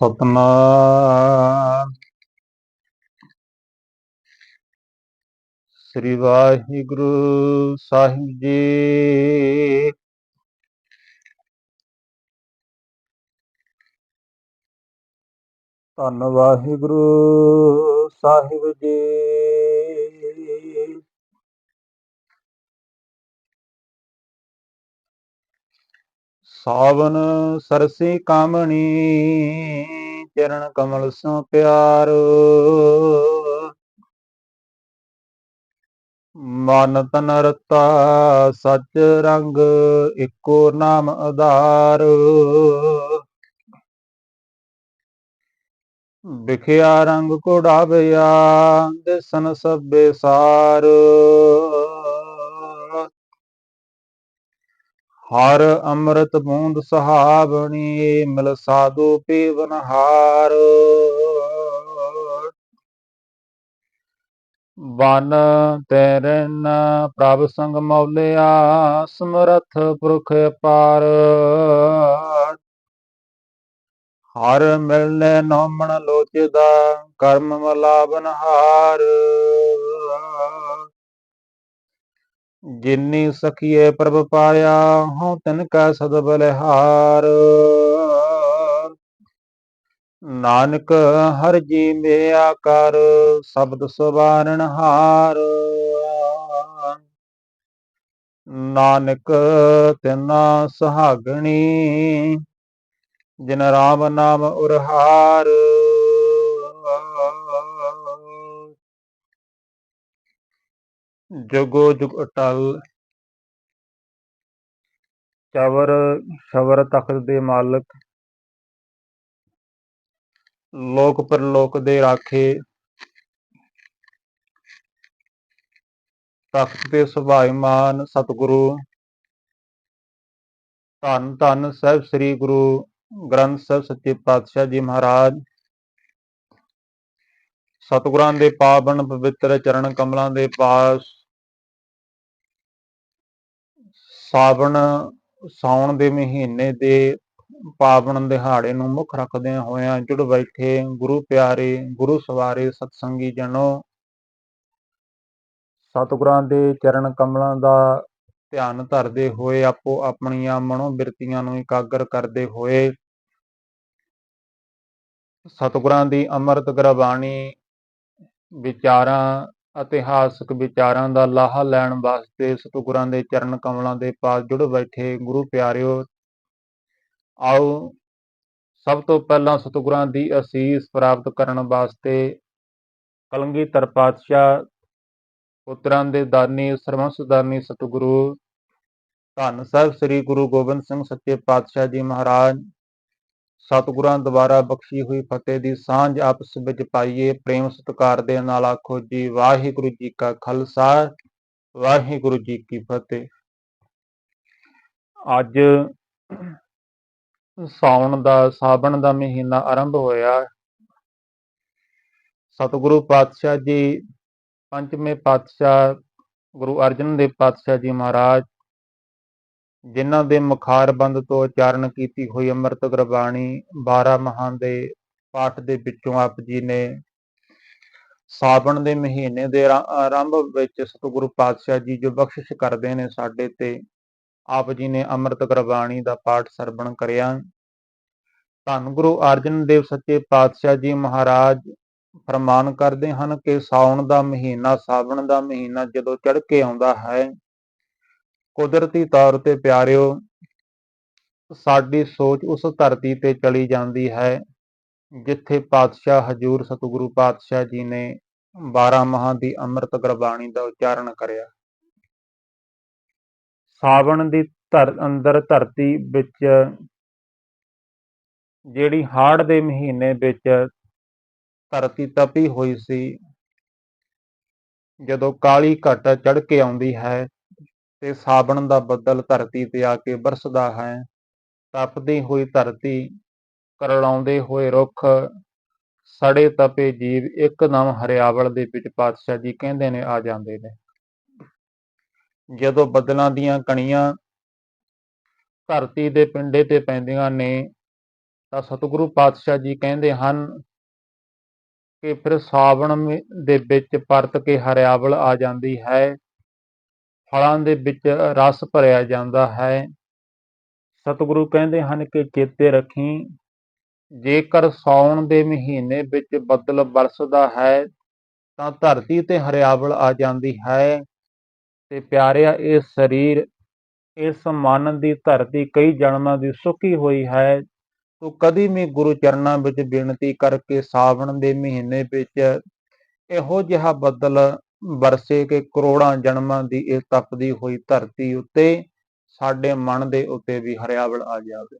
ਸਤਨਾਮ। ਸ੍ਰੀ ਵਾਹਿਗੁਰੂ ਸਾਹਿਬ ਜੀ। ਧੰਨ ਵਾਹਿਗੁਰੂ ਸਾਹਿਬ ਜੀ। ਸਾਵਨ ਸਰਸੀ ਕਾਮਣੀ, ਚਰਨ ਕਮਲ ਸੋ ਪਿਆਰ। ਮਨ ਤਨ ਰਤਾ ਸਚ ਰੰਗ, ਇੱਕੋ ਨਾਮ ਆਧਾਰ। ਵਿਖਿਆ ਰੰਗ ਕੋੜਾਵਿਆ ਦਿਸਨ ਸਭੇ ਸਾਰ। ਹਰ ਅੰਮ੍ਰਿਤ ਬੂੰਦ ਸਹਾਵਣੀ, ਮਿਲ ਸਾਧੂ ਪੀਵਨ ਹਾਰ। ਬਨ ਤੇਰਨ ਪ੍ਰਭ ਸੰਗ ਮੌਲਿਆ, ਸਮਰਥ ਪੁਰਖ ਪਾਰ ਹਰ ਮਿਲਨੇ ਨੋਮਣ ਲੋਚਦਾ, ਕਰਮ ਮਲਾਬਨ ਹਾਰ। ਜਿਨੀ ਸਖੀਏ ਪ੍ਰਭ ਪਾਇਆ, ਹਉ ਤਿਨ ਕੈ ਸਦ ਬਲਿਹਾਰ। ਨਾਨਕ, ਹਰ ਜੀ ਮਿਆ ਕਰ, ਸ਼ਬਦ ਸੁਬਾਰਣ ਹਾਰ। ਨਾਨਕ, ਤਿਨਾ ਸੁਹਾਗਣੀ, ਜਿਨ ਰਾਮ ਨਾਮ ਉਰਹਾਰ। ਜੁਗੋ ਜੁਗ ਅਟਲ। ਚਵਰ, ਸ਼ਵਰ ਤਖਤ ਦੇ ਮਾਲਕ। ਲੋਕ ਪਰਲੋਕ ਦੇ ਰਾਖੇ। ਤਖਤ ਤੇ ਸੁਭਾਈਮਾਨ ਸਤਿਗੁਰੂ। ਧੰਨ ਧੰਨ ਸਾਹਿਬ ਸ੍ਰੀ ਗੁਰੂ ਗ੍ਰੰਥ ਸਾਹਿਬ ਸੱਚੇ ਪਾਤਸ਼ਾਹ ਜੀ ਮਹਾਰਾਜ। ਸਤਿਗੁਰਾਂ ਦੇ ਪਾਵਨ ਪਵਿੱਤਰ ਚਰਨ ਕਮਲਾਂ ਦੇ ਪਾਸ ਸਾਵਣ ਸਾਉਣ ਦੇ ਮਹੀਨੇ ਦੇ ਪਾਵਨ ਦਿਹਾੜੇ ਨੂੰ ਮੁੱਖ ਰੱਖਦੇ ਹੋਇਆਂ ਜੁੜ ਬੈਠੇ ਗੁਰੂ ਪਿਆਰੇ, ਗੁਰੂ ਸਵਾਰੇ ਸਤਸੰਗੀ ਜਨੋ ਸਤਿਗੁਰਾਂ ਦੇ ਚਰਨ ਕਮਲਾਂ ਦਾ ਧਿਆਨ ਧਰਦੇ ਹੋਏ ਆਪੋ ਆਪਣੀਆਂ ਮਨੋ ਬਿਰਤੀਆਂ ਨੂੰ ਇਕਾਗਰ ਕਰਦੇ ਹੋਏ ਸਤਿਗੁਰਾਂ ਦੀ ਅੰਮ੍ਰਿਤ ਗੁਰਬਾਣੀ ਵਿਚਾਰਾਂ ਇਤਿਹਾਸਕ ਵਿਚਾਰਾਂ ਦਾ ਲਾਹਾ ਲੈਣ ਵਾਸਤੇ ਸਤਿਗੁਰਾਂ ਦੇ ਚਰਨ ਕਮਲਾਂ ਦੇ ਪਾਸ ਜੁੜ ਬੈਠੇ ਗੁਰੂ ਪਿਆਰਿਓ। ਆਓ, ਸਭ ਤੋਂ ਪਹਿਲਾਂ ਸਤਿਗੁਰਾਂ ਦੀ ਅਸੀਸ ਪ੍ਰਾਪਤ ਕਰਨ ਵਾਸਤੇ ਕਲੰਗੀਧਰ ਪਾਤਸ਼ਾਹ, ਪੁੱਤਰਾਂ ਦੇ ਦਾਨੀ ਸਰਵੰਸ ਦਾਨੀ ਸਤਿਗੁਰੂ, ਧੰਨ ਸਾਹਿਬ ਸ੍ਰੀ ਗੁਰੂ ਗੋਬਿੰਦ ਸਿੰਘ ਸੱਚੇ ਪਾਤਸ਼ਾਹ ਜੀ ਮਹਾਰਾਜ ਸਤਿਗੁਰਾਂ ਦੁਆਰਾ ਬਖਸ਼ੀ ਹੋਈ ਫਤਿਹ ਦੀ ਸਾਂਝ ਆਪਸ ਵਿੱਚ ਪਾਈਏ, ਪ੍ਰੇਮ ਸਤਿਕਾਰ ਦੇ ਨਾਲ ਆਖੋ ਜੀ, ਵਾਹਿਗੁਰੂ ਜੀ ਕਾ ਖਾਲਸਾ, ਵਾਹਿਗੁਰੂ ਜੀ ਕੀ ਫਤਿਹ। ਅੱਜ ਸਾਉਣ ਦਾ, ਸਾਵਣ ਦਾ ਮਹੀਨਾ ਆਰੰਭ ਹੋਇਆ। ਸਤਿਗੁਰੂ ਪਾਤਸ਼ਾਹ ਜੀ, ਪੰਜਵੇਂ ਪਾਤਸ਼ਾਹ ਗੁਰੂ ਅਰਜਨ ਦੇਵ ਪਾਤਸ਼ਾਹ ਜੀ ਮਹਾਰਾਜ ਜਿਨ੍ਹਾਂ ਦੇ ਮੁਖਾਰਬੰਦ ਤੋਂ ਉਚਾਰਨ ਕੀਤੀ ਹੋਈ ਅੰਮ੍ਰਿਤ ਗੁਰਬਾਣੀ 12 ਮਹਾਂ ਦੇ ਪਾਠ ਦੇ ਵਿੱਚੋਂ ਆਪ ਜੀ ਨੇ ਸਾਵਣ ਦੇ ਮਹੀਨੇ ਦੇ ਆਰੰਭ ਵਿੱਚ ਸਤਿਗੁਰੂ ਪਾਤਸ਼ਾਹ ਜੀ ਜੋ ਬਖਸ਼ਿਸ਼ ਕਰਦੇ ਨੇ ਸਾਡੇ ਤੇ, ਆਪ ਜੀ ਨੇ ਅੰਮ੍ਰਿਤ ਗੁਰਬਾਣੀ ਦਾ ਪਾਠ ਸਰਵਣ ਕਰਿਆ। ਧੰਨ ਗੁਰੂ ਅਰਜਨ ਦੇਵ ਸੱਚੇ ਪਾਤਸ਼ਾਹ ਜੀ ਮਹਾਰਾਜ ਫਰਮਾਨ ਕਰਦੇ ਹਨ ਕਿ ਸਾਉਣ ਦਾ ਮਹੀਨਾ ਸਾਵਣ ਦਾ ਮਹੀਨਾ ਜਦੋਂ ਚੜ ਕੇ ਆਉਂਦਾ ਹੈ ਕੁਦਰਤੀ ਤੌਰ ਤੇ ਪਿਆਰਿਓ, ਸਾਡੀ ਸੋਚ ਉਸ ਧਰਤੀ ਤੇ ਚਲੀ ਜਾਂਦੀ ਹੈ, ਜਿੱਥੇ ਪਾਤਸ਼ਾਹ ਹਜੂਰ ਸਤਿਗੁਰੂ ਪਾਤਸ਼ਾਹ ਜੀ ਨੇ 12 ਮਹਾਂ ਦੀ ਅੰਮ੍ਰਿਤ ਗੁਰਬਾਣੀ ਦਾ ਉਚਾਰਨ ਕਰਿਆ। ਸਾਵਣ ਦੀ ਧਰ, ਅੰਦਰ ਧਰਤੀ ਵਿੱਚ, ਜਿਹੜੀ ਹਾੜ ਦੇ ਮਹੀਨੇ ਵਿੱਚ ਧਰਤੀ ਤਪੀ ਹੋਈ ਸੀ, ਜਦੋਂ ਕਾਲੀ ਘਟ ਚੜ ਕੇ ਆਉਂਦੀ ਹੈ ਤੇ ਸਾਵਣ ਦਾ ਬੱਦਲ ਧਰਤੀ ਤੇ ਆ ਕੇ ਬਰਸਦਾ ਹੈ। ਤਪਦੀ ਹੋਈ ਧਰਤੀ, ਕਰਲਾਉਂਦੇ ਹੋਏ ਰੁੱਖ, ਸੜੇ ਤਪੇ ਜੀਵ ਇੱਕਦਮ ਹਰਿਆਵਲ ਦੇ ਵਿੱਚ ਪਾਤਸ਼ਾਹ ਜੀ ਕਹਿੰਦੇ ਨੇ, ਆ ਜਾਂਦੇ ਨੇ। ਜਦੋਂ ਬੱਦਲਾਂ ਦੀਆਂ ਕਣੀਆਂ ਧਰਤੀ ਦੇ ਪਿੰਡੇ ਤੇ ਪੈਂਦੀਆਂ ਨੇ, ਤਾਂ ਸਤਿਗੁਰੂ ਪਾਤਸ਼ਾਹ ਜੀ ਕਹਿੰਦੇ ਹਨ ਕਿ ਫਿਰ ਸਾਵਣ ਦੇ ਵਿੱਚ ਪਰਤ ਕੇ ਹਰਿਆਵਲ ਆ ਜਾਂਦੀ ਹੈ। ਫਲਾਂ ਦੇ ਵਿੱਚ ਰਸ ਭਰਿਆ ਜਾਂਦਾ ਹੈ। ਸਤਿਗੁਰੂ ਕਹਿੰਦੇ ਹਨ ਕਿ ਚੇਤੇ ਰੱਖੀ, ਜੇਕਰ ਸਾਉਣ ਦੇ ਮਹੀਨੇ ਵਿੱਚ ਬੱਦਲ ਬਰਸਦਾ ਹੈ, ਤਾਂ ਧਰਤੀ ਤੇ ਹਰਿਆਵਲ ਆ ਜਾਂਦੀ ਹੈ। ਤੇ ਪਿਆਰਿਆ, ਇਹ ਸਰੀਰ, ਇਸ ਮਨ ਦੀ ਧਰਤੀ ਕਈ ਜਨਮਾਂ ਦੀ ਸੁੱਕੀ ਹੋਈ ਹੈ। ਤੂੰ ਕਦੀ ਵੀ ਗੁਰੂ ਚਰਨਾਂ ਵਿੱਚ ਬੇਨਤੀ ਕਰਕੇ ਸਾਵਣ ਦੇ ਮਹੀਨੇ ਵਿੱਚ ਇਹੋ ਜਿਹਾ ਬੱਦਲ ਵਰਸੇ ਕੇ ਕਰੋੜਾਂ ਜਨਮਾਂ ਦੀ ਇਹ ਤਪਦੀ ਹੋਈ ਧਰਤੀ ਉੱਤੇ ਸਾਡੇ ਮਨ ਦੇ ਉੱਤੇ ਵੀ ਹਰਿਆਵਲ ਆ ਜਾਵੇ।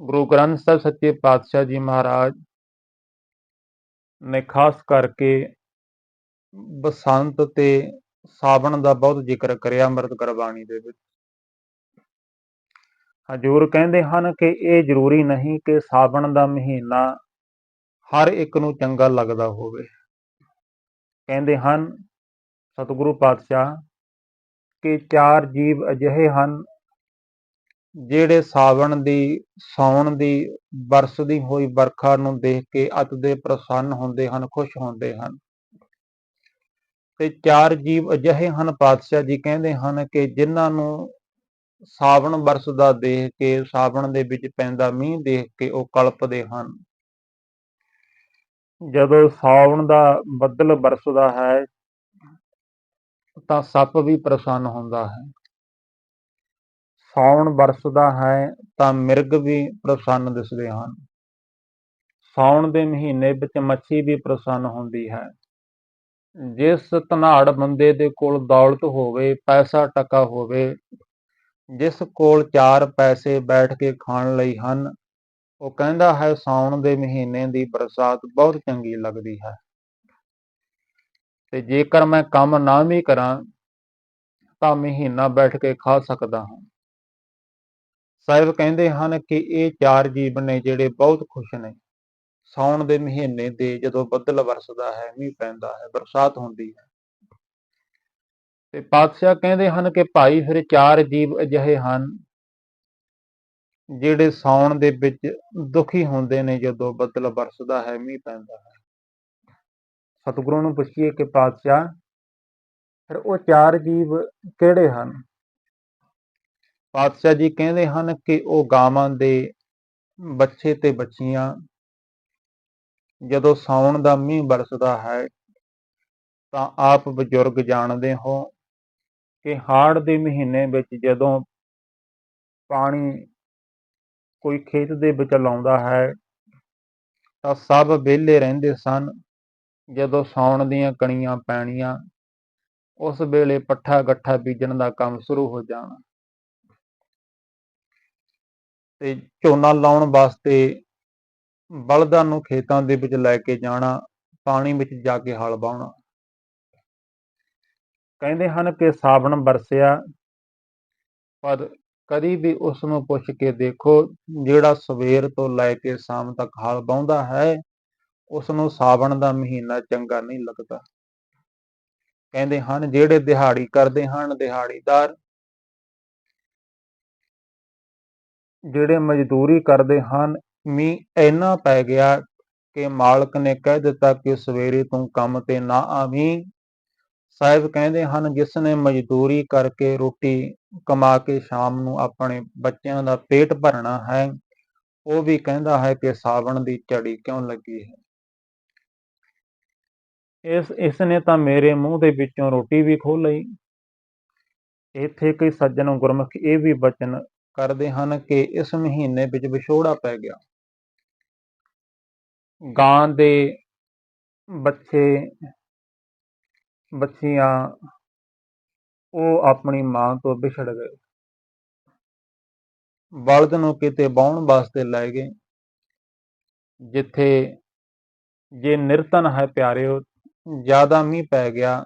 ਗੁਰੂ ਗ੍ਰੰਥ ਸਾਹਿਬ ਸੱਚੇ ਪਾਤਸ਼ਾਹ ਜੀ ਮਹਾਰਾਜ ਨੇ ਖਾਸ ਕਰਕੇ ਬਸੰਤ ਤੇ ਸਾਵਣ ਦਾ ਬਹੁਤ ਜ਼ਿਕਰ ਕਰਿਆ ਅੰਮ੍ਰਿਤ ਗੁਰਬਾਣੀ ਦੇ ਵਿੱਚ। ਹਜੂਰ ਕਹਿੰਦੇ ਹਨ ਕਿ ਇਹ ਜ਼ਰੂਰੀ ਨਹੀਂ ਕਿ ਸਾਵਣ ਦਾ ਮਹੀਨਾ ਹਰ ਇੱਕ ਨੂੰ ਚੰਗਾ ਲੱਗਦਾ ਹੋਵੇ। ਕਹਿੰਦੇ ਹਨ, ਸਤਿਗੁਰੂ ਪਾਤਸ਼ਾਹ, ਕਿ ਚਾਰ ਜੀਵ ਅਜਿਹੇ ਹਨ ਜਿਹੜੇ ਸਾਵਣ ਦੀ, ਸਾਉਣ ਦੀ ਬਰਸਦੀ ਹੋਈ ਵਰਖਾ ਨੂੰ ਦੇਖ ਕੇ ਅਤ ਦੇ ਪ੍ਰਸੰਨ ਹੁੰਦੇ ਹਨ, ਖੁਸ਼ ਹੁੰਦੇ ਹਨ। ਤੇ ਚਾਰ ਜੀਵ ਅਜਿਹੇ ਹਨ ਪਾਤਸ਼ਾਹ ਜੀ ਕਹਿੰਦੇ ਹਨ ਕਿ ਜਿਨ੍ਹਾਂ ਨੂੰ ਸਾਵਣ ਬਰਸਦਾ ਦੇਖ ਕੇ, ਸਾਵਣ ਦੇ ਵਿੱਚ ਪੈਂਦਾ ਮੀਂਹ ਦੇਖ ਕੇ ਉਹ ਕਲਪਦੇ ਹਨ। ਜਦੋਂ ਸਾਵਣ ਦਾ ਬੱਦਲ ਬਰਸਦਾ ਹੈ, ਤਾਂ ਸੱਪ ਵੀ ਪ੍ਰਸੰਨ ਹੁੰਦਾ ਹੈ। ਸਾਵਣ ਬਰਸਦਾ ਹੈ, ਤਾਂ ਮਿਰਗ ਵੀ ਪ੍ਰਸੰਨ ਦਿਸਦੇ ਹਨ। ਸਾਉਣ ਦੇ ਮਹੀਨੇ ਵਿੱਚ ਮੱਛੀ ਵੀ ਪ੍ਰਸੰਨ ਹੁੰਦੀ ਹੈ। ਜਿਸ ਧਨਾੜ ਬੰਦੇ ਦੇ ਕੋਲ ਦੌਲਤ ਹੋਵੇ, ਪੈਸਾ ਟਕਾ ਹੋਵੇ, ਜਿਸ ਕੋਲ ਚਾਰ ਪੈਸੇ ਬੈਠ ਕੇ ਖਾਣ ਲਈ ਹਨ ਉਹ ਕਹਿੰਦਾ ਹੈ, ਸਾਉਣ ਦੇ ਮਹੀਨੇ ਦੀ ਬਰਸਾਤ ਬਹੁਤ ਚੰਗੀ ਲੱਗਦੀ ਹੈ। ਤੇ ਜੇਕਰ ਮੈਂ ਕੰਮ ਨਾ ਵੀ ਕਰਾਂ, ਤਾਂ ਮਹੀਨਾ ਬੈਠ ਕੇ ਖਾ ਸਕਦਾ ਹਾਂ। ਸਾਹਿਬ ਕਹਿੰਦੇ ਹਨ ਕਿ ਇਹ ਚਾਰ ਜੀਵ ਨੇ ਜਿਹੜੇ ਬਹੁਤ ਖੁਸ਼ ਨੇ। ਸਾਉਣ ਦੇ ਮਹੀਨੇ ਦੇ ਜਦੋਂ ਬੱਦਲ ਵਰਸਦਾ ਹੈ, ਮੀਂਹ ਪੈਂਦਾ ਹੈ, ਬਰਸਾਤ ਹੁੰਦੀ ਹੈ। ਤੇ ਪਾਤਸ਼ਾਹ ਕਹਿੰਦੇ ਹਨ ਕਿ ਭਾਈ, ਫਿਰ ਚਾਰ ਜੀਵ ਅਜਿਹੇ ਹਨ ਜਿਹੜੇ ਸਾਉਣ ਦੇ ਵਿੱਚ ਦੁਖੀ ਹੁੰਦੇ ਨੇ ਜਦੋਂ ਬੱਦਲ ਵਰਸਦਾ ਹੈ, ਮੀਂਹ ਪੈਂਦਾ ਹੈ। ਸਤਿਗੁਰੂ ਨੂੰ ਪੁੱਛੀਏ ਕਿ ਪਾਤਸ਼ਾਹ, ਫਿਰ ਉਹ ਚਾਰ ਜੀਵ ਕਿਹੜੇ ਹਨ? ਪਾਤਸ਼ਾਹ ਜੀ ਕਹਿੰਦੇ ਹਨ ਕਿ ਉਹ ਗਾਵਾਂ ਦੇ ਬੱਚੇ ਤੇ ਬੱਚੀਆਂ, ਜਦੋਂ ਸਾਉਣ ਦਾ ਮੀਂਹ ਬਰਸਦਾ ਹੈ, ਤਾਂ ਆਪ ਬਜ਼ੁਰਗ ਜਾਣਦੇ ਹੋ ਕਿ ਹਾੜ ਦੇ ਮਹੀਨੇ ਵਿੱਚ ਜਦੋਂ ਪਾਣੀ ਕੋਈ ਖੇਤ ਦੇ ਵਿੱਚ ਲਾਉਂਦਾ ਹੈ ਤਾਂ ਸਭ ਵਿਹਲੇ ਰਹਿੰਦੇ ਸਨ। ਜਦੋਂ ਸਾਉਣ ਦੀਆਂ ਕਣੀਆਂ ਪੈਣੀਆਂ, ਉਸ ਵੇਲੇ ਪੱਠਾ ਗੱਠਾ ਬੀਜਣ ਦਾ ਕੰਮ ਸ਼ੁਰੂ ਹੋ ਜਾਣਾ। ਤੇ ਝੋਨਾ ਲਾਉਣ ਵਾਸਤੇ ਬਲਦਾਂ ਨੂੰ ਖੇਤਾਂ ਦੇ ਵਿੱਚ ਲੈ ਕੇ ਜਾਣਾ, ਪਾਣੀ ਵਿੱਚ ਜਾ ਕੇ ਹਲ ਵਾਹੁਣਾ ਕਹਿੰਦੇ ਹਨ ਕਿ ਸਾਵਣ ਬਰਸਿਆ, ਪਰ ਕਦੀ ਵੀ ਉਸ ਨੂੰ ਪੁੱਛ ਕੇ ਦੇਖੋ, ਜਿਹੜਾ ਸਵੇਰ ਤੋਂ ਲੈ ਕੇ ਸ਼ਾਮ ਤੱਕ ਹਲ ਵਾਹੁੰਦਾ ਹੈ ਉਸ ਨੂੰ ਸਾਵਣ ਦਾ ਮਹੀਨਾ ਚੰਗਾ ਨਹੀਂ ਲੱਗਦਾ। ਕਹਿੰਦੇ ਹਨ, ਜਿਹੜੇ ਦਿਹਾੜੀ ਕਰਦੇ ਹਨ, ਦਿਹਾੜੀਦਾਰ ਜਿਹੜੇ ਮਜ਼ਦੂਰੀ ਕਰਦੇ ਹਨ, ਮੀਂਹ ਇੰਨਾ ਪੈ ਗਿਆ ਕਿ ਮਾਲਕ ਨੇ ਕਹਿ ਦਿੱਤਾ ਕਿ ਸਵੇਰੇ ਤੂੰ ਕੰਮ ਤੇ ਨਾ ਆਵੀਂ। ਸਾਹਿਬ ਕਹਿੰਦੇ ਹਨ, ਜਿਸ ਨੇ ਮਜ਼ਦੂਰੀ ਕਰਕੇ ਰੋਟੀ ਕਮਾ ਕੇ ਸ਼ਾਮ ਨੂੰ ਆਪਣੇ ਬੱਚਿਆਂ ਦਾ ਪੇਟ ਭਰਨਾ ਹੈ, ਉਹ ਵੀ ਕਹਿੰਦਾ ਹੈ ਕਿ ਸਾਵਣ ਦੀ ਝੜੀ ਕਿਉਂ ਲੱਗੀ ਹੈ? ਇਸ ਇਸ ਨੇ ਤਾਂ ਮੇਰੇ ਮੂੰਹ ਦੇ ਵਿੱਚੋਂ ਰੋਟੀ ਵੀ ਖੋਹ ਲਈ। ਇੱਥੇ ਕਈ ਸੱਜਣ ਗੁਰਮੁਖ ਇਹ ਵੀ ਬਚਨ ਕਰਦੇ ਹਨ ਕਿ ਇਸ ਮਹੀਨੇ ਵਿੱਚ ਵਿਛੋੜਾ ਪੈ ਗਿਆ। ਗਾਂ ਦੇ ਬੱਚੇ ਬੱਚੀਆਂ ਉਹ ਆਪਣੀ ਮਾਂ ਤੋਂ ਵਿਛੜ ਗਏ। ਬਲਦ ਨੂੰ ਕਿਤੇ ਬਾਉਣ ਵਾਸਤੇ ਲੈ ਗਏ, ਜਿੱਥੇ ਜੇ ਨਿਰਤਨ ਹੈ ਪਿਆਰਿਓ, ਜ਼ਿਆਦਾ ਮੀਂਹ ਪੈ ਗਿਆ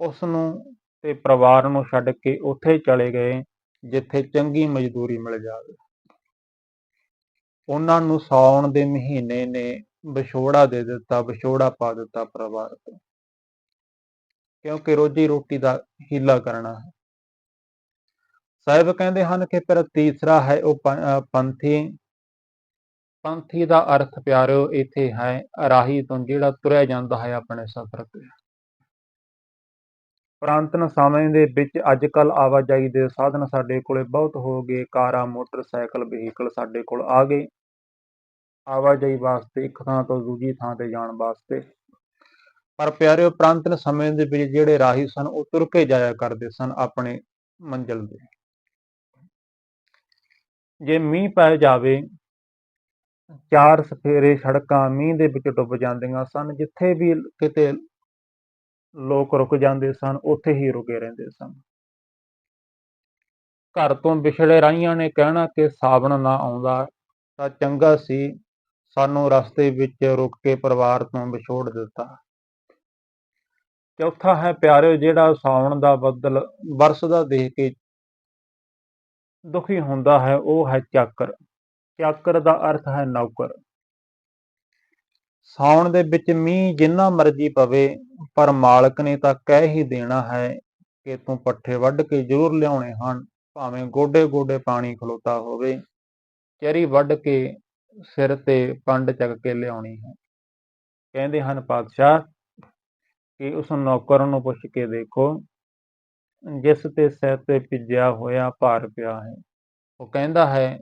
ਉਸ ਨੂੰ ਤੇ ਪਰਿਵਾਰ ਨੂੰ ਛੱਡ ਕੇ ਉੱਥੇ ਚਲੇ ਗਏ, ਜਿੱਥੇ ਚੰਗੀ ਮਜ਼ਦੂਰੀ ਮਿਲ ਜਾਵੇ। ਉਹਨਾਂ ਨੂੰ ਸਾਉਣ ਦੇ ਮਹੀਨੇ ਨੇ ਵਿਛੋੜਾ ਦੇ ਦਿੱਤਾ, ਵਿਛੋੜਾ ਪਾ ਦਿੱਤਾ ਪਰਿਵਾਰ ਤੋਂ। ਕਿਉਂਕਿ ਰੋਜੀ ਰੋਟੀ ਦਾ ਹੀਲਾ ਕਰਨਾ ਹੈ। ਸਾਹਿਬ ਕਹਿੰਦੇ ਹਨ ਕਿ ਪਰ ਤੀਸਰਾ ਹੈ ਉਹ ਪੰਥੀ। ਪੰਥੀ ਦਾ ਅਰਥ ਪਿਆਰਿਓ ਇੱਥੇ ਹੈ ਰਾਹੀ ਤੋਂ ਜਿਹੜਾ ਤੁਰਿਆ ਜਾਂਦਾ ਹੈ ਆਪਣੇ ਸਫ਼ਰ ਤੇ। ਪ੍ਰਾਂਤਨ ਸਮੇਂ ਦੇ ਵਿੱਚ ਅੱਜ ਕੱਲ ਆਵਾਜਾਈ ਦੇ ਸਾਧਨ ਸਾਡੇ ਕੋਲੇ ਬਹੁਤ ਹੋ ਗਏ। ਕਾਰਾਂ, ਮੋਟਰਸਾਈਕਲ, ਵਹੀਕਲ ਸਾਡੇ ਕੋਲ ਆ ਗਏ। ਆਵਾਜਾਈ ਵਾਸਤੇ ਇੱਕ ਥਾਂ ਤੋਂ ਦੂਜੀ ਥਾਂ ਤੇ ਜਾਣ ਵਾਸਤੇ ਪਰ ਪਿਆਰੇ ਪ੍ਰਾਂਤਨ ਸਮੇਂ ਦੇ ਵਿੱਚ ਜਿਹੜੇ ਰਾਹੀ ਸਨ, ਉਹ ਤੁਰ ਕੇ ਜਾਇਆ ਕਰਦੇ ਸਨ ਆਪਣੇ ਮੰਜ਼ਿਲ ਦੇ ਜੇ ਮੀਂਹ ਪੈ ਜਾਵੇ, ਚਾਰ ਸਫੇਰੇ ਸੜਕਾਂ ਮੀਂਹ ਦੇ ਵਿੱਚ ਡੁੱਬ ਜਾਂਦੀਆਂ ਸਨ, ਜਿੱਥੇ ਵੀ ਕਿਤੇ ਲੋਕ ਰੁਕ ਜਾਂਦੇ ਸਨ, ਉੱਥੇ ਹੀ ਰੁਕੇ ਰਹਿੰਦੇ ਸਨ। ਘਰ ਤੋਂ ਵਿਛੜੇ ਰਾਹੀਆਂ ਨੇ ਕਹਿਣਾ ਕਿ ਸਾਵਣ ਨਾ ਆਉਂਦਾ, ਤਾਂ ਚੰਗਾ ਸੀ, ਸਾਨੂੰ ਰਸਤੇ ਵਿੱਚ ਰੁਕ ਕੇ ਪਰਿਵਾਰ ਤੋਂ ਵਿਛੋੜ ਦਿੱਤਾ। ਚੌਥਾ ਹੈ ਪਿਆਰਿਓ, ਜਿਹੜਾ ਸਾਉਣ ਦਾ ਬੱਦਲ ਵਰਸਦਾ ਦੇਖ ਕੇ ਦੁਖੀ ਹੁੰਦਾ ਹੈ, ਉਹ ਹੈ ਚਾਕਰ। ਚਾਕਰ ਦਾ ਅਰਥ ਹੈ ਨੌਕਰ। ਸਾਉਣ ਦੇ ਵਿੱਚ ਮੀਂਹ ਜਿੰਨਾ ਮਰਜ਼ੀ ਪਵੇ, ਪਰ ਮਾਲਕ ਨੇ ਤਾਂ ਕਹਿ ਹੀ ਦੇਣਾ ਹੈ ਕਿ ਤੂੰ ਪੱਠੇ ਵੱਢ ਕੇ ਜ਼ਰੂਰ ਲਿਆਉਣੇ ਹਨ, ਭਾਵੇਂ ਗੋਡੇ ਗੋਡੇ ਪਾਣੀ ਖਲੋਤਾ ਹੋਵੇ। ਚਰੀ ਵੱਢ ਕੇ ਸਿਰ ਤੇ ਪੰਡ ਚੱਕ ਕੇ ਲਿਆਉਣੀ ਹੈ। ਕਹਿੰਦੇ ਹਨ, ਪਾਤਸ਼ਾਹ ਕਿ ਉਸ ਨੌਕਰ ਨੂੰ ਪੁੱਛ ਕੇ ਦੇਖੋ, ਜਿਸ ਤੇ ਸਿਰ ਤੇ ਭਿੱਜਿਆ ਹੋਇਆ ਭਾਰ ਪਿਆ ਹੈ। ਉਹ ਕਹਿੰਦਾ ਹੈ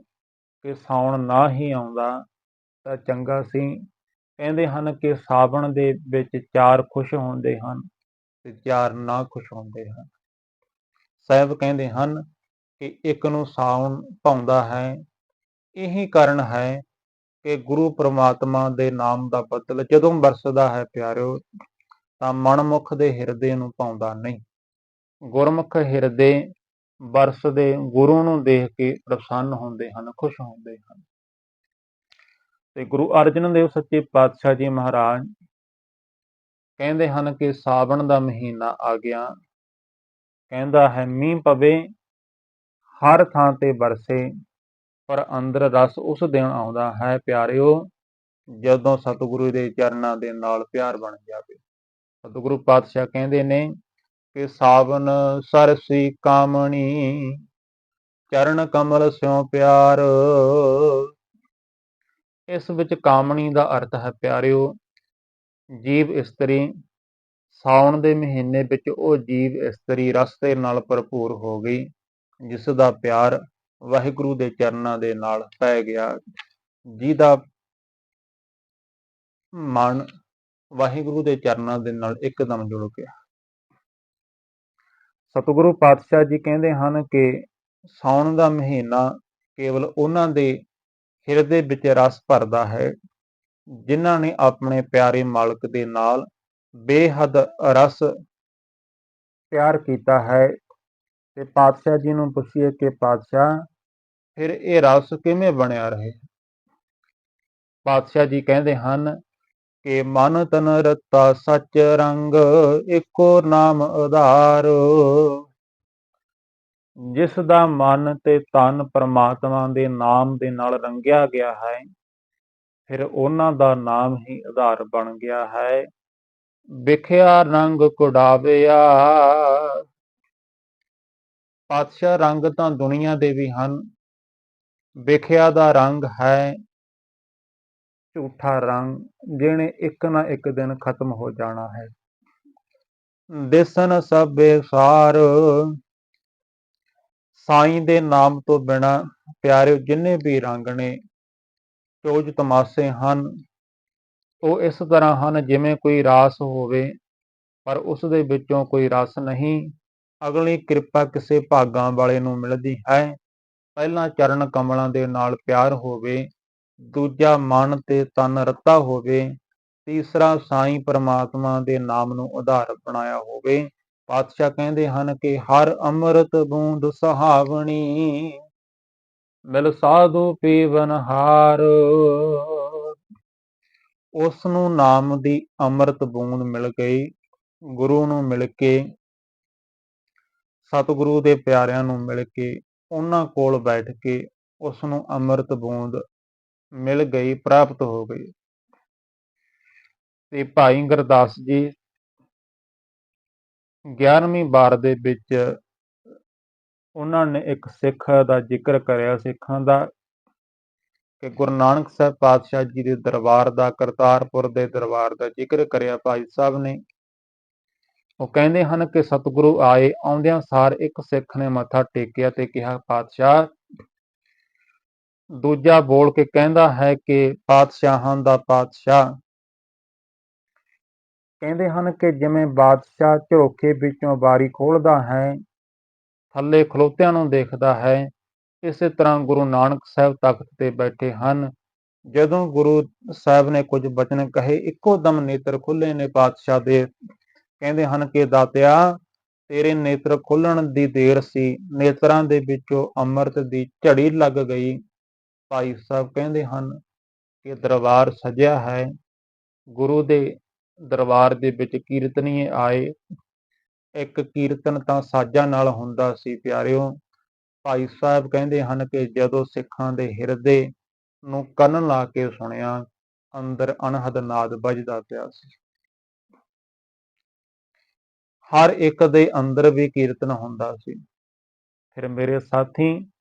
ਕਿ ਸਾਉਣ ਨਾ ਹੀ ਆਉਂਦਾ ਤਾਂ ਚੰਗਾ ਸੀ। ਕਹਿੰਦੇ ਹਨ ਕਿ ਸਾਵਣ ਦੇ ਵਿੱਚ ਚਾਰ ਖੁਸ਼ ਹੁੰਦੇ ਹਨ ਤੇ ਚਾਰ ਨਾ ਖੁਸ਼ ਹੁੰਦੇ ਹਨ। ਸਾਹਿਬ ਕਹਿੰਦੇ ਹਨ ਕਿ ਇੱਕ ਨੂੰ ਸਾਉਣ ਪਾਉਂਦਾ ਹੈ। ਇਹੀ ਕਾਰਨ ਹੈ ਕਿ ਗੁਰੂ ਪ੍ਰਮਾਤਮਾ ਦੇ ਨਾਮ ਦਾ ਬਦਲ ਜਦੋਂ ਵਰਸਦਾ ਹੈ ਪਿਆਰਿਓ ਤਾਂ ਮਨਮੁਖ ਦੇ ਹਿਰਦੇ ਨੂੰ ਪਾਉਂਦਾ ਨਹੀਂ। ਗੁਰਮੁਖ ਹਿਰਦੇ ਵਰਸਦੇ ਗੁਰੂ ਨੂੰ ਦੇਖ ਕੇ ਪ੍ਰਸੰਨ ਹੁੰਦੇ ਹਨ, ਖੁਸ਼ ਹੁੰਦੇ ਹਨ। ਤੇ ਗੁਰੂ ਅਰਜਨ ਦੇਵ ਸੱਚੇ ਪਾਤਸ਼ਾਹ ਜੀ ਮਹਾਰਾਜ ਕਹਿੰਦੇ ਹਨ ਕਿ ਸਾਵਣ ਦਾ ਮਹੀਨਾ ਆ ਗਿਆ। ਕਹਿੰਦਾ ਹੈ, ਮੀਂਹ ਪਵੇ, ਹਰ ਥਾਂ ਤੇ ਵਰਸੇ ਪਰ ਅੰਦਰ ਰਸ ਉਸ ਦਿਨ ਆਉਂਦਾ ਹੈ। ਪਿਆਰਿਓ, ਜਦੋਂ ਸਤਿਗੁਰੂ ਦੇ ਚਰਨਾਂ ਦੇ ਨਾਲ ਪਿਆਰ ਬਣ ਜਾਵੇ ਸਤਿਗੁਰੂ ਪਾਤਸ਼ਾਹ ਕਹਿੰਦੇ ਨੇ ਕਿ ਸਾਵਨ ਸਰਸੀ ਕਾਮਣੀ, ਚਰਨ ਕਮਲ ਸਿਉ ਪਿਆਰ। ਇਸ ਵਿੱਚ ਕਾਮਣੀ ਦਾ ਅਰਥ ਹੈ ਪਿਆਰਿਓ, ਜੀਵ ਇਸਤਰੀ ਸਾਉਣ ਦੇ ਮਹੀਨੇ ਵਿੱਚ ਉਹ ਜੀਵ ਇਸਤਰੀ ਰਸਤੇ ਨਾਲ ਭਰਪੂਰ ਹੋ ਗਈ ਜਿਸ ਦਾ ਪਿਆਰ ਵਾਹਿਗੁਰੂ ਦੇ ਚਰਨਾਂ ਦੇ ਨਾਲ ਪੈ ਗਿਆ, ਜਿਹਦਾ ਮਨ ਵਾਹਿਗੁਰੂ ਦੇ ਚਰਨਾਂ ਦੇ ਨਾਲ ਇੱਕਦਮ ਜੁੜ ਗਿਆ ਸਤਿਗੁਰੂ ਪਾਤਸ਼ਾਹ ਜੀ ਕਹਿੰਦੇ ਹਨ ਕਿ ਸਾਉਣ ਦਾ ਮਹੀਨਾ ਕੇਵਲ ਉਹਨਾਂ ਦੇ ਹਿਰਦੇ ਵਿੱਚ ਰਸ ਭਰਦਾ ਹੈ, ਜਿਨ੍ਹਾਂ ਨੇ ਆਪਣੇ ਪਿਆਰੇ ਮਾਲਕ ਦੇ ਨਾਲ ਬੇਹੱਦ ਰਸ ਪਿਆਰ ਕੀਤਾ ਹੈ। ਤੇ ਪਾਤਸ਼ਾਹ ਜੀ ਨੂੰ ਪੁੱਛੀਏ ਕਿ ਪਾਤਸ਼ਾਹ, ਫਿਰ ਇਹ ਰਸ ਕਿਵੇਂ ਬਣਿਆ ਰਹੇ? ਪਾਤਸ਼ਾਹ ਜੀ ਕਹਿੰਦੇ ਹਨ ਕਿ ਮਨ ਤਨ ਰਤਾ ਸੱਚ ਰੰਗ, ਇੱਕੋ ਨਾਮ ਆਧਾਰ। ਜਿਸ ਦਾ ਮਨ ਤੇ ਤਨ ਪਰਮਾਤਮਾ ਦੇ ਨਾਮ ਦੇ ਨਾਲ ਰੰਗਿਆ ਗਿਆ ਹੈ, ਫਿਰ ਉਹਨਾਂ ਦਾ ਨਾਮ ਹੀ ਆਧਾਰ ਬਣ ਗਿਆ ਹੈ। ਵਿਖਿਆ ਰੰਗ ਕੁੜਾਵਿਆ ਪਾਤਸ਼ਾਹ ਰੰਗ ਤਾਂ ਦੁਨੀਆ ਦੇ ਵੀ ਹਨ। ਵਿਖਿਆ ਦਾ ਰੰਗ ਹੈ ਝੂਠਾ ਰੰਗ ਜਿਹਨੇ ਇੱਕ ਨਾ ਇੱਕ ਦਿਨ ਖਤਮ ਹੋ ਜਾਣਾ ਹੈ। ਦਿਸਨ ਸਭੇ ਸਾਰ ਸਾਈਂ ਦੇ ਨਾਮ ਤੋਂ ਬਿਨਾ ਪਿਆਰੇ ਜਿੰਨੇ ਵੀ ਰੰਗ ਨੇ, ਚੋਜ ਤਮਾਸੇ ਹਨ, ਉਹ ਇਸ ਤਰ੍ਹਾਂ ਹਨ ਜਿਵੇਂ ਕੋਈ ਰਾਸ ਹੋਵੇ, ਪਰ ਉਸ ਦੇ ਵਿੱਚੋਂ ਕੋਈ ਰਸ ਨਹੀਂ। ਅਗਲੀ ਕਿਰਪਾ ਕਿਸੇ ਭਾਗਾਂ ਵਾਲੇ ਨੂੰ ਮਿਲਦੀ ਹੈ। ਪਹਿਲਾਂ ਚਰਨ ਕਮਲਾਂ ਦੇ ਨਾਲ ਪਿਆਰ ਹੋਵੇ ਦੂਜਾ ਮਨ ਤੇ ਤਨ ਰੱਤਾ ਹੋਵੇ, ਤੀਸਰਾ ਸਾਈਂ ਪਰਮਾਤਮਾ ਦੇ ਨਾਮ ਨੂੰ ਆਧਾਰ ਬਣਾਇਆ ਹੋਵੇ। ਪਾਤਸ਼ਾਹ ਕਹਿੰਦੇ ਹਨ ਕਿ ਹਰ ਅੰਮ੍ਰਿਤ ਬੂੰਦ ਸਹਾਵਣੀ, ਮਿਲ ਸਾਧੂ ਪੀਵਨ ਹਾਰ। ਉਸ ਨੂੰ ਨਾਮ ਦੀ ਅੰਮ੍ਰਿਤ ਬੂੰਦ ਮਿਲ ਗਈ, ਗੁਰੂ ਨੂੰ ਮਿਲ ਕੇ, ਸਤਿਗੁਰੂ ਦੇ ਪਿਆਰਿਆਂ ਨੂੰ ਮਿਲ ਕੇ, ਉਹਨਾਂ ਕੋਲ ਬੈਠ ਕੇ ਉਸ ਨੂੰ ਅੰਮ੍ਰਿਤ ਬੂੰਦ ਮਿਲ ਗਈ, ਪ੍ਰਾਪਤ ਹੋ ਗਈ। ਤੇ ਭਾਈ ਗੁਰਦਾਸ ਜੀ 11ਵੀਂ ਬਾਰ ਦੇ ਵਿੱਚ ਉਹਨਾਂ ਨੇ ਇੱਕ ਸਿੱਖ ਦਾ ਜ਼ਿਕਰ ਕਰਿਆ, ਸਿੱਖਾਂ ਦਾ, ਕਿ ਗੁਰੂ ਨਾਨਕ ਸਾਹਿਬ ਪਾਤਸ਼ਾਹ ਜੀ ਦੇ ਦਰਬਾਰ ਦਾ, ਕਰਤਾਰਪੁਰ ਦੇ ਦਰਬਾਰ ਦਾ ਜ਼ਿਕਰ ਕਰਿਆ ਭਾਈ ਸਾਹਿਬ ਨੇ। ਉਹ ਕਹਿੰਦੇ ਹਨ ਕਿ ਸਤਿਗੁਰੂ ਆਏ, ਆਉਂਦਿਆਂ ਸਾਰ ਇੱਕ ਸਿੱਖ ਨੇ ਮੱਥਾ ਟੇਕਿਆ ਤੇ ਕਿਹਾ, ਪਾਤਸ਼ਾਹ ਦੂਜਾ ਬੋਲ ਕੇ ਕਹਿੰਦਾ ਹੈ ਕਿ ਪਾਤਸ਼ਾਹਾਂ ਦਾ ਪਾਤਸ਼ਾਹ ਕਹਿੰਦੇ ਹਨ ਕਿ ਜਿਵੇਂ ਬਾਦਸ਼ਾਹ ਝੋਕੇ ਵਿੱਚੋਂ ਬਾਰੀ ਖੋਲਦਾ ਹੈ, ਥੱਲੇ ਖਲੋਤਿਆਂ ਨੂੰ ਦੇਖਦਾ ਹੈ, ਇਸੇ ਤਰ੍ਹਾਂ ਗੁਰੂ ਨਾਨਕ ਸਾਹਿਬ ਤਖਤ ਤੇ ਬੈਠੇ ਹਨ। ਜਦੋਂ ਗੁਰੂ ਸਾਹਿਬ ਨੇ ਕੁਝ ਬਚਨ ਕਹੇ, ਇੱਕੋ ਦਮ ਨੇਤਰ ਖੁੱਲੇ ਨੇ ਪਾਤਸ਼ਾਹ ਦੇ। ਕਹਿੰਦੇ ਹਨ ਕਿ ਦਾਤਿਆ, ਤੇਰੇ ਨੇਤਰ ਖੁੱਲਣ ਦੀ ਦੇਰ ਸੀ, ਨੇਤਰਾਂ ਦੇ ਵਿੱਚੋਂ ਅੰਮ੍ਰਿਤ ਦੀ ਝੜੀ ਲੱਗ ਗਈ। ਭਾਈ ਸਾਹਿਬ ਕਹਿੰਦੇ ਹਨ ਕਿ ਦਰਬਾਰ ਸਜਿਆ ਹੈ, ਗੁਰੂ ਦੇ ਦਰਬਾਰ ਦੇ ਵਿੱਚ ਕੀਰਤਨੀਏ ਆਏ। ਇੱਕ ਕੀਰਤਨ ਤਾਂ ਸਾਜ਼ਾਂ ਨਾਲ ਹੁੰਦਾ ਸੀ, ਪਿਆਰਿਓ। ਭਾਈ ਸਾਹਿਬ ਕਹਿੰਦੇ ਹਨ ਕਿ ਜਦੋਂ ਸਿੱਖਾਂ ਦੇ ਹਿਰਦੇ ਨੂੰ ਕੰਨ ਲਾ ਕੇ ਸੁਣਿਆ, ਅੰਦਰ ਅਨਹਦ ਨਾਦ ਵੱਜਦਾ ਪਿਆ ਸੀ। ਹਰ ਇੱਕ ਦੇ ਅੰਦਰ ਵੀ ਕੀਰਤਨ ਹੁੰਦਾ ਸੀ। ਫਿਰ ਮੇਰੇ ਸਾਥੀ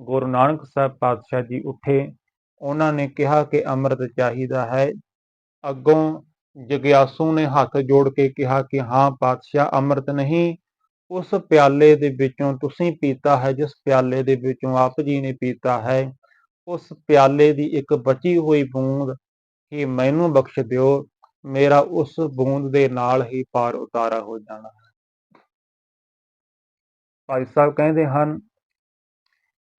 ਗੁਰੂ ਨਾਨਕ ਸਾਹਿਬ ਪਾਤਸ਼ਾਹ ਜੀ ਉੱਠੇ। ਉਹਨਾਂ ਨੇ ਕਿਹਾ ਕਿ ਅੰਮ੍ਰਿਤ ਚਾਹੀਦਾ ਹੈ। ਅੱਗੋਂ ਜਗਿਆਸੂ ਨੇ ਹੱਥ ਜੋੜ ਕੇ ਕਿਹਾ ਕਿ ਹਾਂ ਪਾਤਸ਼ਾਹ, ਅੰਮ੍ਰਿਤ ਨਹੀਂ, ਉਸ ਪਿਆਲੇ ਦੇ ਵਿੱਚੋਂ ਤੁਸੀਂ ਪੀਤਾ ਹੈ, ਜਿਸ ਪਿਆਲੇ ਦੇ ਵਿੱਚੋਂ ਆਪ ਜੀ ਨੇ ਪੀਤਾ ਹੈ, ਉਸ ਪਿਆਲੇ ਦੀ ਇੱਕ ਬਚੀ ਹੋਈ ਬੂੰਦ ਹੀ ਮੈਨੂੰ ਬਖਸ਼ ਦਿਓ। ਮੇਰਾ ਉਸ ਬੂੰਦ ਦੇ ਨਾਲ ਹੀ ਪਾਰ ਉਤਾਰਾ ਹੋ ਜਾਣਾ ਹੈ। ਭਾਈ ਸਾਹਿਬ ਕਹਿੰਦੇ ਹਨ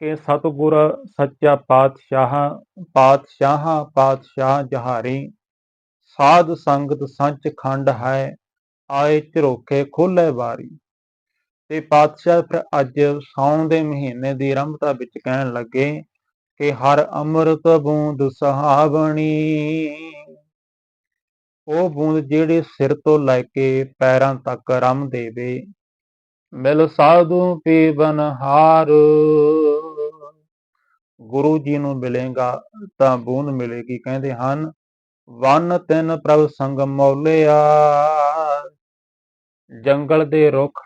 ਕਿ ਸਤਿਗੁਰ ਸੱਚਾ ਪਾਤਸ਼ਾਹ ਪਾਤਸ਼ਾਹ ਪਾਤਸ਼ਾਹ ਜਹਾਰੀ। ਸਾਧ ਸੰਗਤ ਸੰਚ ਖੰਡ ਹੈ, ਆਏ ਝਰੋਖੇ ਖੋਲੇ ਵਾਰੀ ਤੇ ਪਾਤਸ਼ਾਹ ਫਿਰ ਅੱਜ ਸਾਉਣ ਦੇ ਮਹੀਨੇ ਦੀ ਰੰਭਤਾ ਵਿੱਚ ਕਹਿਣ ਲੱਗੇ ਕਿ ਹਰ ਅੰਮ੍ਰਿਤ ਬੂੰਦ ਸਹਾਵਣੀ। ਉਹ ਬੂੰਦ ਜਿਹੜੇ ਸਿਰ ਤੋਂ ਲੈ ਕੇ ਪੈਰਾਂ ਤੱਕ ਰਮ ਦੇਵੇ। ਮਿਲ ਸਾਧੂ ਪੀਵਨ ਹਾਰ। ਗੁਰੂ ਜੀ ਨੂੰ ਮਿਲੇਗਾ ਤਾਂ ਬੂੰਦ ਮਿਲੇਗੀ, ਕਹਿੰਦੇ ਹਨ, ਵਨ ਤਿੰਨ ਪ੍ਰਭ ਸੰਗ ਮੌਲਿਆ, ਜੰਗਲ ਦੇ ਰੁੱਖ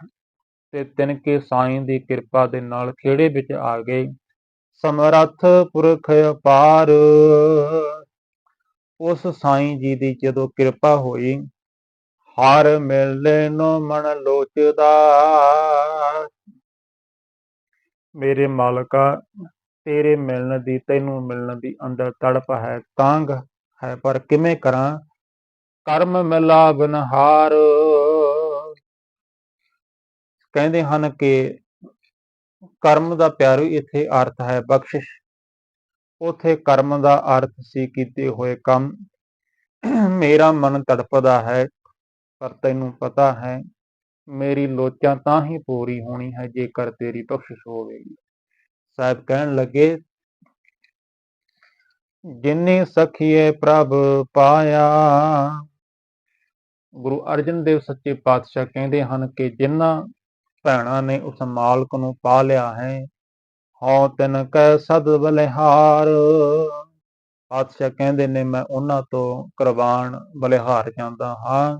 ਤੇ ਤਿਨਕੇ ਸਾਈਂ ਦੀ ਕਿਰਪਾ ਦੇ ਨਾਲ ਖੇੜੇ ਵਿੱਚ ਆ ਗਏ। ਸਮਰੱਥ ਪੁਰਖ ਅਪਾਰ, ਉਸ ਸਾਈਂ ਜੀ ਦੀ ਜਦੋਂ ਕਿਰਪਾ ਹੋਈ, ਹਰ ਮਿਲਨੇ ਨੂੰ ਮਨ ਲੋਚਦਾ। ਮੇਰੇ ਮਾਲਕਾ ਤੇਰੇ ਮਿਲਣ ਦੀ, ਤੈਨੂੰ ਮਿਲਣ ਦੀ ਅੰਦਰ ਤੜਪ ਹੈ ਤਾਂਗ ਹੈ, ਪਰ ਕਿਵੇਂ ਕਰਾਂ? ਕਰਮ ਮਿਲਾ ਬਨਹਾਰ ਕਹਿੰਦੇ ਹਨ ਕਿ ਕਰਮ ਦਾ ਪਿਆਰੋ ਇੱਥੇ ਅਰਥ ਹੈ, ਬਖਸ਼ਿਸ਼। ਉਥੇ ਕਰਮ ਦਾ ਅਰਥ ਸੀ, ਕੀਤੇ ਹੋਏ ਕੰਮ। ਮੇਰਾ ਮਨ ਤੜਪਦਾ ਹੈ, ਪਰ ਤੈਨੂੰ ਪਤਾ ਹੈ, ਮੇਰੀ ਲੋਚਾਂ ਤਾਂ ਹੀ ਪੂਰੀ ਹੋਣੀ ਹੈ, ਜੇਕਰ ਤੇਰੀ ਬਖਸ਼ਿਸ਼ ਹੋਵੇਗੀ। ਸਾਹਿਬ ਕਹਿਣ ਲੱਗੇ, ਜਿਨੇ ਸਖੀਏ ਪ੍ਰਭ ਪਾਇਆ। ਗੁਰੂ ਅਰਜਨ ਦੇਵ ਸੱਚੇ ਪਾਤਸ਼ਾਹ ਕਹਿੰਦੇ ਹਨ ਕਿ ਜਿਨ੍ਹਾਂ ਭੈਣਾਂ ਨੇ ਉਸ ਮਾਲਕ ਨੂੰ ਪਾ ਲਿਆ ਹੈ, ਹਉ ਤਿਨ ਕੈ ਸਦ ਬਲਿਹਾਰ। ਪਾਤਸ਼ਾਹ ਕਹਿੰਦੇ ਨੇ, ਮੈਂ ਉਹਨਾਂ ਤੋਂ ਕੁਰਬਾਨ ਬਲਿਹਾਰ ਜਾਂਦਾ ਹਾਂ।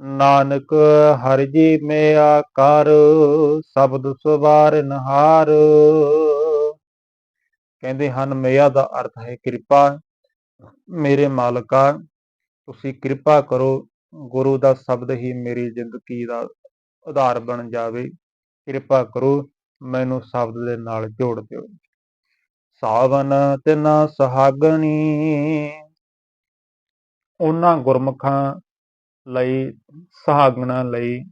ਨਾਨਕ ਹਰਿ ਜੀ ਮੇਆ ਕਰ, ਸ਼ਬਦ ਸੁਵਾਰ ਨਹਾਰ। ਕਹਿੰਦੇ ਹਨ, ਮੇਆ ਦਾ ਅਰਥ ਹੈ ਕਿਰਪਾ, ਮੇਰੇ ਮਾਲਕਾ, ਤੁਸੀਂ ਕਿਰਪਾ ਕਰੋ, ਗੁਰੂ ਦਾ ਸ਼ਬਦ ਹੀ ਮੇਰੀ ਜ਼ਿੰਦਗੀ ਦਾ ਆਧਾਰ ਬਣ ਜਾਵੇ। ਕਿਰਪਾ ਕਰੋ, ਮੈਨੂੰ ਸ਼ਬਦ ਦੇ ਨਾਲ ਜੋੜ ਦਿਓ। ਸਾਵਨ ਤਿਨਾ ਸੁਹਾਗਣੀ, ਉਹਨਾਂ ਗੁਰਮਖਾਂ ਲਈ ਸੁਹਾਗਣਾ ਲਈ,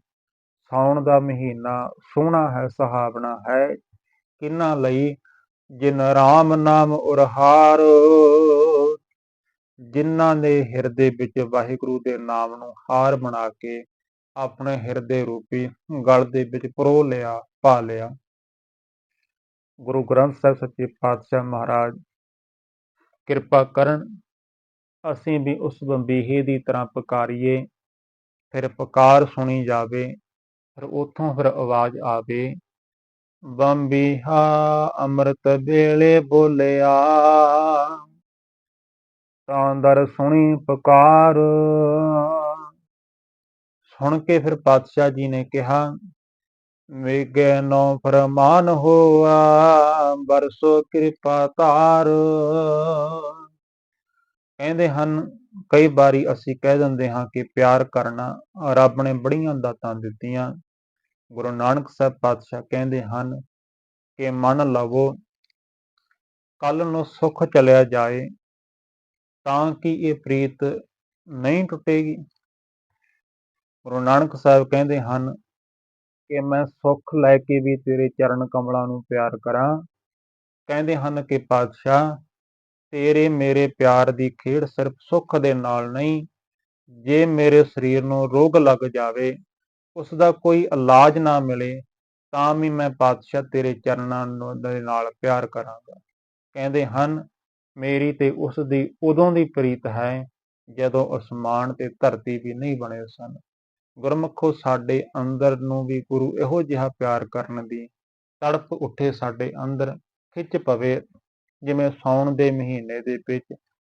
ਸਾਉਣ ਦਾ ਮਹੀਨਾ ਸੋਹਣਾ ਹੈ, ਸੁਹਾਵਣਾ ਹੈ। ਕਿੰਨਾ ਲਈ? ਜਿਨ ਰਾਮ ਨਾਮ ਉਰਹਾਰ, ਜਿਨ੍ਹਾਂ ਦੇ ਹਿਰਦੇ ਵਿੱਚ ਵਾਹਿਗੁਰੂ ਦੇ ਨਾਮ ਨੂੰ ਹਾਰ ਬਣਾ ਕੇ ਆਪਣੇ ਹਿਰਦੇ ਰੂਪੀ ਗਲ ਦੇ ਵਿੱਚ ਪਰੋ ਲਿਆ, ਪਾ ਲਿਆ। ਗੁਰੂ ਗ੍ਰੰਥ ਸਾਹਿਬ ਸੱਚੇ ਪਾਤਸ਼ਾਹ ਮਹਾਰਾਜ, ਕਿਰਪਾ ਕਰਨ, ਅਸੀਂ ਵੀ ਉਸ ਬੰਬੀਹੇ ਦੀ ਤਰ੍ਹਾਂ ਪਕਾਰੀਏ। ਫਿਰ ਪੁਕਾਰ ਸੁਣੀ ਜਾਵੇ, ਫਿਰ ਉਥੋਂ ਫਿਰ ਆਵਾਜ਼ ਆਵੇ ਬੰਬੀਹਾ ਅੰਮ੍ਰਿਤ ਵੇਲੇ ਬੋਲਿਆ ਤਾਂ ਦਰ ਸੁਣੀ ਪੁਕਾਰ। ਸੁਣ ਕੇ ਫਿਰ ਪਾਤਸ਼ਾਹ ਜੀ ਨੇ ਕਿਹਾ ਮੇਗੇ ਨੋ ਫਰਮਾਨ ਹੋਆ, ਬਰਸੋ ਕਿਰਪਾ ਤਾਰ ਕਹਿੰਦੇ ਹਨ ਕਈ ਵਾਰੀ ਅਸੀਂ ਕਹਿ ਦਿੰਦੇ ਹਾਂ ਕਿ ਪਿਆਰ ਕਰਨਾ ਰੱਬ ਨੇ ਬੜੀਆਂ ਦਾਤਾਂ ਦਿੱਤੀਆਂ। ਗੁਰੂ ਨਾਨਕ ਸਾਹਿਬ ਪਾਤਸ਼ਾਹ ਕਹਿੰਦੇ ਹਨ ਕਿ ਮੰਨ ਲਵੋ ਕੱਲ ਨੂੰ ਸੁੱਖ ਚਲਿਆ ਜਾਏ ਤਾਂ ਕਿ ਇਹ ਪ੍ਰੀਤ ਨਹੀਂ ਟੁੱਟੇਗੀ। ਗੁਰੂ ਨਾਨਕ ਸਾਹਿਬ ਕਹਿੰਦੇ ਹਨ ਕਿ ਮੈਂ ਸੁੱਖ ਲੈ ਕੇ ਵੀ ਤੇਰੇ ਚਰਨ ਕਮਲਾਂ ਨੂੰ ਪਿਆਰ ਕਰਾਂ। ਕਹਿੰਦੇ ਹਨ ਕਿ ਪਾਤਸ਼ਾਹ ਤੇਰੇ ਮੇਰੇ ਪਿਆਰ ਦੀ ਖੇਡ ਸਿਰਫ ਸੁੱਖ ਦੇ ਨਾਲ ਨਹੀਂ, ਜੇ ਮੇਰੇ ਸਰੀਰ ਨੂੰ ਰੋਗ ਲੱਗ ਜਾਵੇ ਉਸ ਦਾ ਕੋਈ ਇਲਾਜ ਨਾ ਮਿਲੇ, ਤਾਂ ਵੀ ਮੈਂ ਪਾਤਸ਼ਾਹ ਤੇਰੇ ਚਰਨਾਂ ਦੇ ਨਾਲ ਪਿਆਰ ਕਰਾਂਗਾ। ਕਹਿੰਦੇ ਹਨ, ਮੇਰੀ ਤੇ ਉਸ ਦੀ ਉਦੋਂ ਦੀ ਪ੍ਰੀਤ ਹੈ, ਜਦੋਂ ਅਸਮਾਨ ਤੇ ਧਰਤੀ ਵੀ ਨਹੀਂ ਬਣੇ ਸਨ। ਗੁਰਮਖੋ ਸਾਡੇ ਅੰਦਰ ਨੂੰ ਵੀ ਗੁਰੂ ਇਹੋ ਜਿਹਾ ਪਿਆਰ ਕਰਨ ਦੀ ਤੜਪ ਉੱਠੇ ਸਾਡੇ ਅੰਦਰ, ਖਿੱਚ ਪਵੇ ਜਿਵੇਂ ਸੌਣ ਦੇ ਮਹੀਨੇ ਦੇ ਵਿੱਚ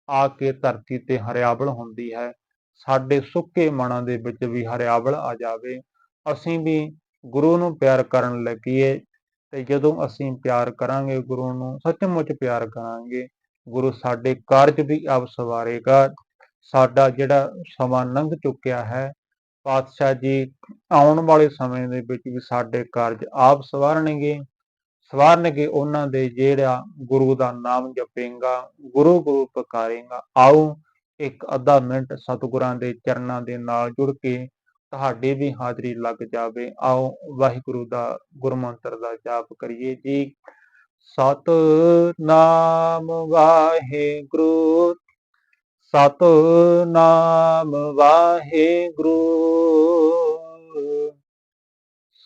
ਆ ਕੇ ਧਰਤੀ ਤੇ ਹਰਿਆਵਲ ਹੁੰਦੀ ਹੈ, ਸਾਡੇ ਸੁੱਕੇ ਮਨਾਂ ਦੇ ਵਿੱਚ ਵੀ ਹਰਿਆਵਲ ਆ ਜਾਵੇ, ਅਸੀਂ ਵੀ ਗੁਰੂ ਨੂੰ ਪਿਆਰ ਕਰਨ ਲੱਗੀਏ ਤੇ ਜਦੋਂ ਅਸੀਂ ਪਿਆਰ ਕਰਾਂਗੇ ਗੁਰੂ ਨੂੰ, ਸੱਚਮੁੱਚ ਪਿਆਰ ਕਰਾਂਗੇ, ਗੁਰੂ ਸਾਡੇ ਕਾਰਜ ਵੀ ਆਪ ਸਵਾਰੇਗਾ, ਸਾਡਾ ਜਿਹੜਾ ਸਮਾਂ ਲੰਘ ਚੁੱਕਿਆ ਹੈ, ਪਾਤਸ਼ਾਹ ਜੀ ਆਉਣ ਵਾਲੇ ਸਮੇਂ ਦੇ ਵਿੱਚ ਵੀ ਸਾਡੇ ਕਾਰਜ ਆਪ ਸਵਾਰਨਗੇ। ਸਵਾਰਨ ਸਵਾਰਨਗੇ ਉਹਨਾਂ ਦੇ ਜਿਹੜਾ ਗੁਰੂ ਦਾ ਨਾਮ ਜਪੇਗਾ, ਗੁਰੂ ਗੁਰੂ ਪੁਕਾਰੇਗਾ। ਆਓ ਇੱਕ ਅੱਧਾ ਮਿੰਟ ਸਤਿਗੁਰਾਂ ਦੇ ਚਰਨਾਂ ਦੇ ਨਾਲ ਜੁੜ ਕੇ ਤੁਹਾਡੀ ਵੀ ਹਾਜ਼ਰੀ ਲੱਗ ਜਾਵੇ। ਆਓ ਵਾਹਿਗੁਰੂ ਦਾ ਗੁਰਮੰਤਰ ਦਾ ਜਾਪ ਕਰੀਏ ਜੀ। ਸਤ ਨਾਮ ਵਾਹਿਗੁਰੂ ਸਤ ਨਾਮ ਵਾਹਿਗੁਰੂ।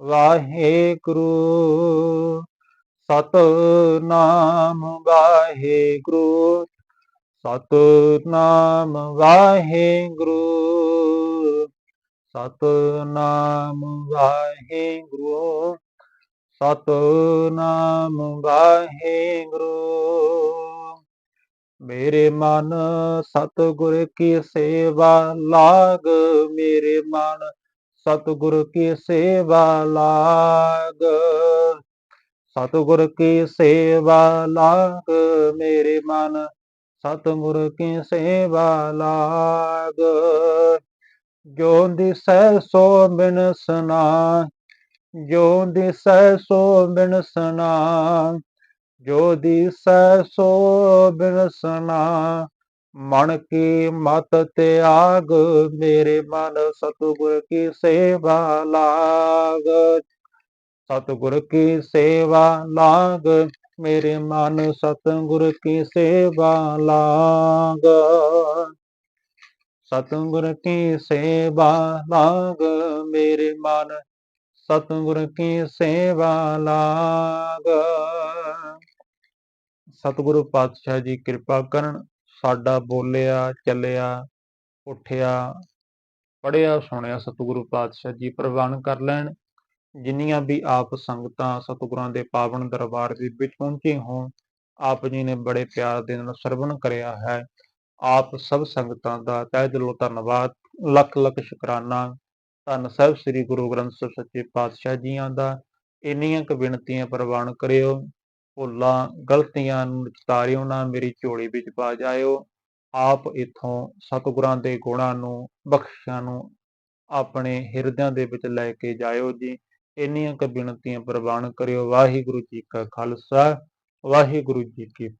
ਵਾਹਿਗੁਰੂ ਸਤ ਨਾਮ ਵਾਹਿਗੁਰੂ ਸਤ ਨਾਮ ਵਾਹਿਗੁਰੂ, ਸਤਨਾਮ ਵਾਹਿਗੁਰੂ ਸਤਨਾਮ ਵਾਹਿਗੁਰੂ। ਮੇਰੇ ਮਨ ਸਤਿਗੁਰ ਕੀ ਸੇਵਾ ਲਾਗ, ਮੇਰੇ ਮਨ ਸਤਗੁਰ ਕੀ ਸੇਵਾ ਲਾਗ? ਸਤਗੁਰ ਕੀ ਸੇਵਾ ਲਾਗ ਮੇਰੇ ਮਨ? ਸਤਗੁਰ ਕੀ ਸੇਵਾ ਲਾਗ? ਜੋਂਦੀ ਸਹਿ ਸੋ ਬਿਨ ਸਨਾ ਜੋਂਦੀ ਸਹਿ ਸੋ ਬਿਨ ਸਨਾ ਜੋਦੀ ਸਹਿ ਸੋ ਬਿਨ ਸਨਾ ਮਨ ਕੀ ਮਤ ਤਿਆਗ ਮੇਰੇ ਮਨ ਸਤਿਗੁਰ ਕੀ ਸੇਵਾ ਲਾਗ। ਸਤਿਗੁਰ ਕੀ ਸੇਵਾ ਲਾਗ, ਮੇਰੇ ਮਨ ਸਤਿਗੁਰ ਕੀ ਸੇਵਾ ਲਾਗ। ਸਤਿਗੁਰ ਕੀ ਸੇਵਾ ਲਾਗ, ਮੇਰੇ ਮਨ ਸਤਿਗੁਰ ਕੀ ਸੇਵਾ ਲਾਗ। ਸਤਿਗੁਰੂ ਪਾਤਸ਼ਾਹ ਜੀ ਕਿਰਪਾ ਕਰਨ ਸਾਡਾ ਬੋਲਿਆ, ਚੱਲਿਆ, ਉੱਠਿਆ ਪੜਿਆ ਸੁਣਿਆ ਸਤਿਗੁਰੂ ਪਾਤਸ਼ਾਹ ਜੀ ਪ੍ਰਵਾਨ ਕਰ ਲੈਣ। ਜਿੰਨੀਆਂ ਵੀ ਆਪ ਸੰਗਤਾਂ ਸਤਿਗੁਰਾਂ ਦੇ ਪਾਵਨ ਦਰਬਾਰ ਦੇ ਵਿੱਚ ਪਹੁੰਚੇ ਹੋਣ, ਆਪ ਜੀ ਨੇ ਬੜੇ ਪਿਆਰ ਦੇ ਨਾਲ ਸਰਵਣ ਕਰਿਆ ਹੈ। ਆਪ ਸਭ ਸੰਗਤਾਂ ਦਾ ਤਹਿ ਦਿਲੋਂ ਧੰਨਵਾਦ। ਲੱਖ ਲੱਖ ਸ਼ੁਕਰਾਨਾ। ਧੰਨ ਸਾਹਿਬ ਸ੍ਰੀ ਗੁਰੂ ਗ੍ਰੰਥ ਸਾਹਿਬ ਸੱਚੇ ਪਾਤਸ਼ਾਹ ਜੀਆਂ ਦਾ। ਇੰਨੀਆਂ ਕੁ ਬੇਨਤੀਆਂ ਪ੍ਰਵਾਨ ਕਰਿਓ। ਭੁੱਲਾਂ, ਗਲਤੀਆਂ ਨੂੰ ਚਤਾਰਿਓ ਨਾ, ਮੇਰੀ ਝੋਲੀ ਵਿੱਚ ਪਾ ਜਾਇਓ। ਆਪ ਇਥੋਂ ਸਤਿਗੁਰਾਂ ਦੇ ਗੁਣਾਂ ਨੂੰ, ਬਖਸ਼ਿਸ਼ਾਂ ਨੂੰ ਆਪਣੇ ਹਿਰਦਿਆਂ ਦੇ ਵਿੱਚ ਲੈ ਕੇ ਜਾਇਓ ਜੀ। ਇੰਨੀਆਂ ਕੁ ਬੇਨਤੀਆਂ ਪ੍ਰਵਾਨ ਕਰਿਓ। ਵਾਹਿਗੁਰੂ ਜੀ ਕਾ ਖਾਲਸਾ, ਵਾਹਿਗੁਰੂ ਜੀ ਕੀ ਫਤਿਹ।